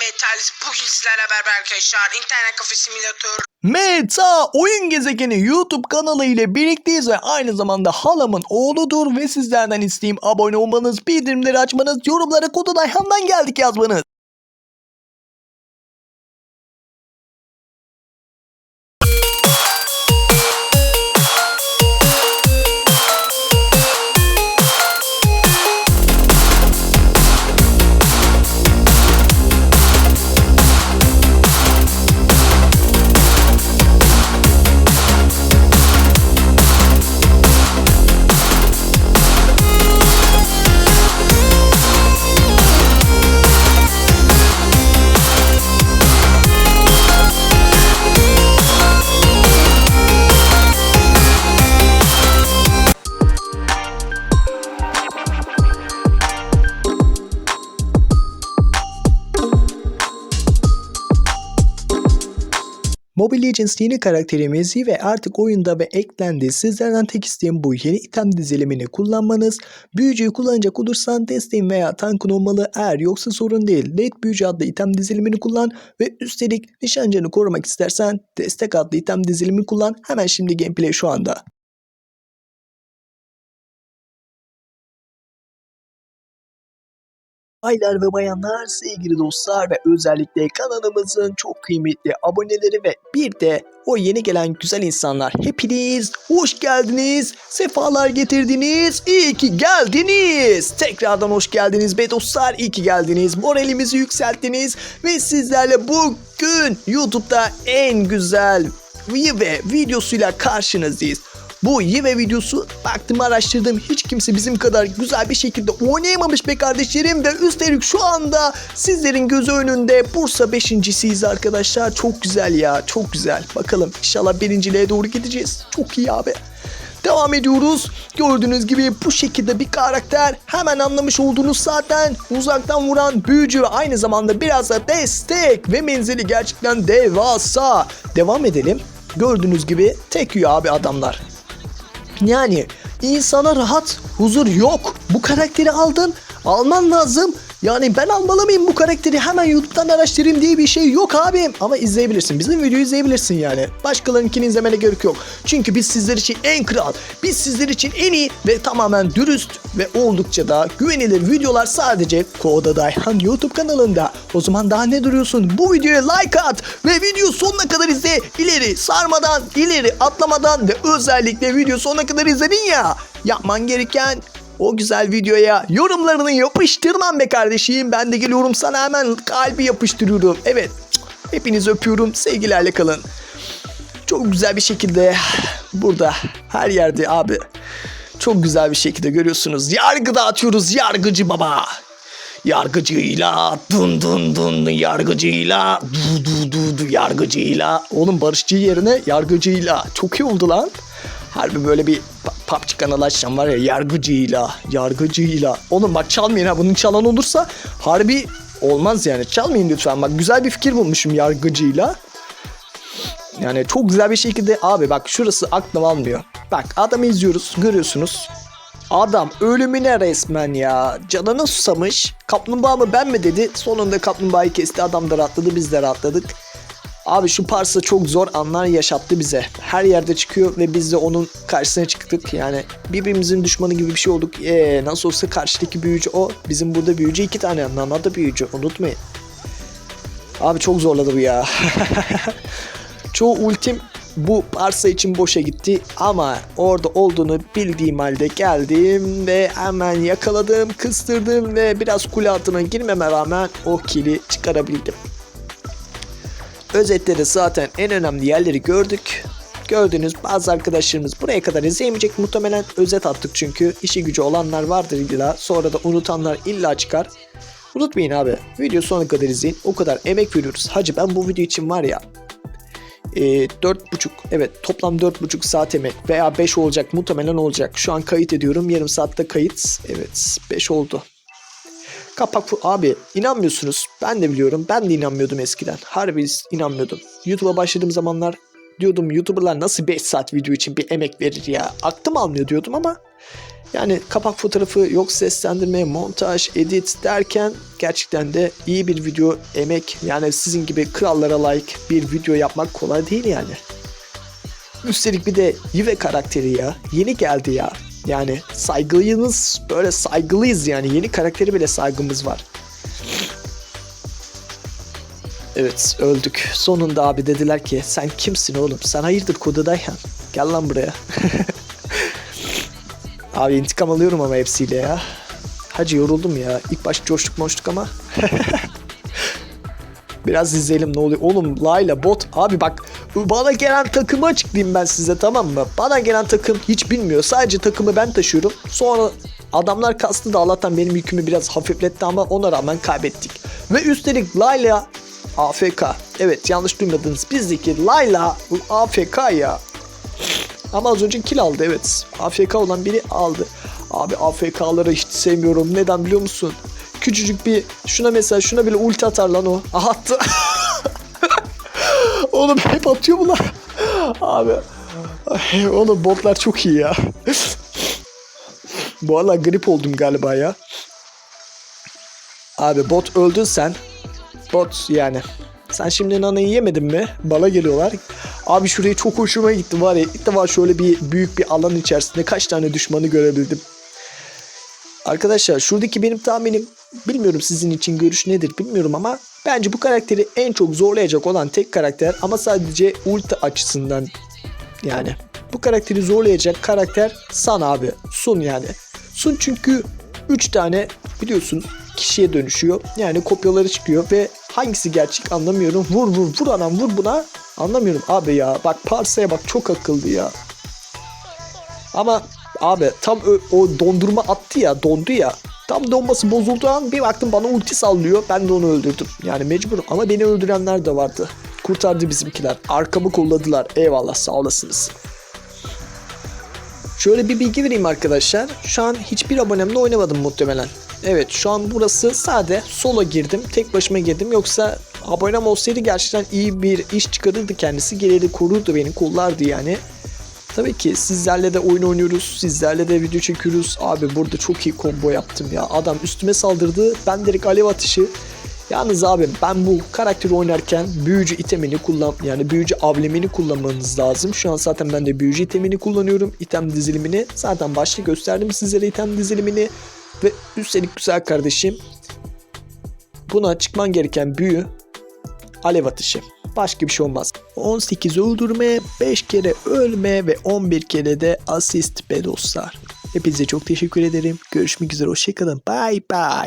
Metalis. Bugün sizlerle beraber arkadaşlar internet kafe simülatör Meta Oyun Gezegeni YouTube kanalı ile birlikteyiz ve aynı zamanda halamın oğludur ve sizlerden isteğim abone olmanız, bildirimleri açmanız, yorumlara kodu Dayhan'dan geldik yazmanız. Mobile Legends yeni karakterimizi ve artık oyunda ve eklendi. Sizlerden tek isteğim bu yeni item dizilimini kullanmanız. Büyücüyü kullanacak olursan desteğin veya tankın olmalı. Eğer yoksa sorun değil. Late Büyücü adlı item dizilimini kullan ve üstelik nişancını korumak istersen destek adlı item dizilimini kullan. Hemen şimdi gameplay şu anda. Baylar ve bayanlar, sevgili dostlar ve özellikle kanalımızın çok kıymetli aboneleri ve bir de o yeni gelen güzel insanlar hepiniz hoş geldiniz, sefalar getirdiniz, iyi ki geldiniz. Tekrardan hoş geldiniz be dostlar, iyi ki geldiniz. Moralimizi yükselttiniz ve sizlerle bugün YouTube'da en güzel ve videosuyla karşınızdayız. Bu Yive videosu baktım araştırdım hiç kimse bizim kadar güzel bir şekilde oynayamamış be kardeşlerim ve üstelik şu anda sizlerin gözü önünde Bursa beşincisiyiz arkadaşlar çok güzel ya çok güzel bakalım inşallah birinciliğe doğru gideceğiz çok iyi abi. Devam ediyoruz. Gördüğünüz gibi bu şekilde bir karakter hemen anlamış olduğunuz zaten uzaktan vuran büyücü ve aynı zamanda biraz da destek ve menzili gerçekten devasa. Devam edelim. Gördüğünüz gibi tek yiyor abi adamlar. Yani insana rahat, huzur yok. Bu karakteri aldın, alman lazım. Yani ben almalı mıyım bu karakteri hemen YouTube'dan araştırayım diye bir şey yok abi. Ama izleyebilirsin. Bizim videoyu izleyebilirsin yani. Başkalarınkini izlemene gerek yok. Çünkü biz sizler için en kral, biz sizler için en iyi ve tamamen dürüst ve oldukça da güvenilir videolar sadece Koda Dayhan YouTube kanalında. O zaman daha ne duruyorsun? Bu videoya like at ve video sonuna kadar izle. İleri sarmadan, ileri atlamadan ve özellikle video sonuna kadar izledin ya. Yapman gereken o güzel videoya yorumlarını yapıştırmam be kardeşim. Ben de geliyorum sana hemen kalbi yapıştırıyorum. Evet. Hepinizi öpüyorum. Sevgilerle kalın. Çok güzel bir şekilde burada her yerde abi. Çok güzel bir şekilde görüyorsunuz. Yargı dağıtıyoruz yargıcı baba. Yargıcıyla dun dun dun yargıcıyla du du du du yargıcıyla. Oğlum barışçı yerine yargıcıyla. Çok iyi oldu lan. Harbi böyle bir PUBG kanalı açacağım var ya yargıcıyla, yargıcıyla. Oğlum bak çalmayın ha bunun çalan olursa harbi olmaz yani. Çalmayın lütfen bak güzel bir fikir bulmuşum yargıcıyla. Yani çok güzel bir şekilde abi bak şurası aklım almıyor. Bak adamı izliyoruz görüyorsunuz. Adam ölümüne resmen ya. Canına susamış. Kaplumbağa mı ben mi dedi. Sonunda kaplumbağayı kesti. Adam da rahatladı biz de rahatladık. Abi şu parsa çok zor anlar yaşattı bize. Her yerde çıkıyor ve biz de onun karşısına çıktık. Yani birbirimizin düşmanı gibi bir şey olduk. Ee, nasıl olsa karşıdaki büyücü o. Bizim burada büyücü iki tane. Nana da büyücü. Unutmayın. Abi çok zorladı bu ya. Çoğu ultim bu parsa için boşa gitti ama orada olduğunu bildiğim halde geldim ve hemen yakaladım, kıstırdım ve biraz kule altına girmeme rağmen o kili çıkarabildim. Özetlerde zaten en önemli yerleri gördük. Gördüğünüz bazı arkadaşlarımız buraya kadar izleyemeyecek muhtemelen özet attık çünkü işi gücü olanlar vardır illa sonra da unutanlar illa çıkar. Unutmayın abi video sonuna kadar izleyin o kadar emek veriyoruz. Hacı ben bu video için var ya e, 4,5 evet toplam 4,5 saat emek veya 5 olacak muhtemelen olacak. Şu an kayıt ediyorum yarım saatte kayıt evet 5 oldu. Kapak abi inanmıyorsunuz ben de biliyorum ben de inanmıyordum eskiden harbi inanmıyordum. YouTube'a başladığım zamanlar diyordum YouTuber'lar nasıl 5 saat video için bir emek verir ya. Aklım almıyor diyordum ama yani kapak fotoğrafı yok seslendirme, montaj, edit derken gerçekten de iyi bir video emek yani sizin gibi krallara layık bir video yapmak kolay değil yani. Üstelik bir de Yive karakteri ya. Yeni geldi ya. Yani saygılıyız böyle saygılıyız yani. Yeni karakteri bile saygımız var. Evet öldük. Sonunda abi dediler ki sen kimsin oğlum? Sen hayırdır kodadayhan? Gel lan buraya. abi intikam alıyorum ama hepsiyle ya. Hacı yoruldum ya. İlk baş coştuk moştuk ama. Biraz izleyelim ne oluyor. Oğlum Layla bot. Abi bak bana gelen takımı açıklayayım ben size tamam mı? Bana gelen takım hiç bilmiyor. Sadece takımı ben taşıyorum. Sonra adamlar kastı da Allah'tan benim yükümü biraz hafifletti ama ona rağmen kaybettik. Ve üstelik Layla AFK. Evet yanlış duymadınız. Bizdeki Layla AFK ya. Ama az önce kill aldı evet. AFK olan biri aldı. Abi AFK'ları hiç sevmiyorum. Neden biliyor musun? Küçücük bir şuna mesela şuna bile ulti atar lan o. Aha attı. Oğlum hep atıyor bunlar. Abi. Ay, Oğlum botlar çok iyi ya. Bu arada grip oldum galiba ya. Abi bot öldün sen. Bot yani. Sen şimdi nanayı yemedin mi? Bana geliyorlar. Abi şuraya çok hoşuma gitti var ya. İlk defa şöyle bir büyük bir alan içerisinde kaç tane düşmanı görebildim. Arkadaşlar şuradaki benim tahminim bilmiyorum sizin için görüş nedir bilmiyorum ama bence bu karakteri en çok zorlayacak olan tek karakter ama sadece ulti açısından yani bu karakteri zorlayacak karakter San abi. Sun yani. Sun çünkü 3 tane biliyorsun kişiye dönüşüyor. Yani kopyaları çıkıyor ve hangisi gerçek anlamıyorum. Vur vur vur anam vur buna. Anlamıyorum abi ya. Bak Parsa'ya bak çok akıllı ya. Ama abi tam o, o dondurma attı ya dondu ya. Tam donması bozulduğu an bir baktım bana ulti sallıyor. Ben de onu öldürdüm. Yani mecburum ama beni öldürenler de vardı. Kurtardı bizimkiler. Arkamı kolladılar. Eyvallah sağ olasınız. Şöyle bir bilgi vereyim arkadaşlar. Şu an hiçbir abonemle oynamadım muhtemelen. Evet şu an burası sade. Solo girdim. Tek başıma girdim. Yoksa abonem olsaydı gerçekten iyi bir iş çıkarırdı kendisi. Geliri korurdu beni. Kollardı yani. Tabii ki sizlerle de oyun oynuyoruz. Sizlerle de video çekiyoruz. Abi burada çok iyi combo yaptım ya. Adam üstüme saldırdı. Ben direkt alev atışı. Yalnız abi ben bu karakteri oynarken büyücü itemini kullan yani büyücü ablemini kullanmanız lazım. Şu an zaten ben de büyücü itemini kullanıyorum. İtem dizilimini zaten başta gösterdim sizlere item dizilimini ve üstelik güzel kardeşim buna çıkman gereken büyü alev atışı başka bir şey olmaz. 18 öldürme, 5 kere ölme ve 11 kere de asist be dostlar. Hepinize çok teşekkür ederim. Görüşmek üzere. Hoşçakalın. Bye bye.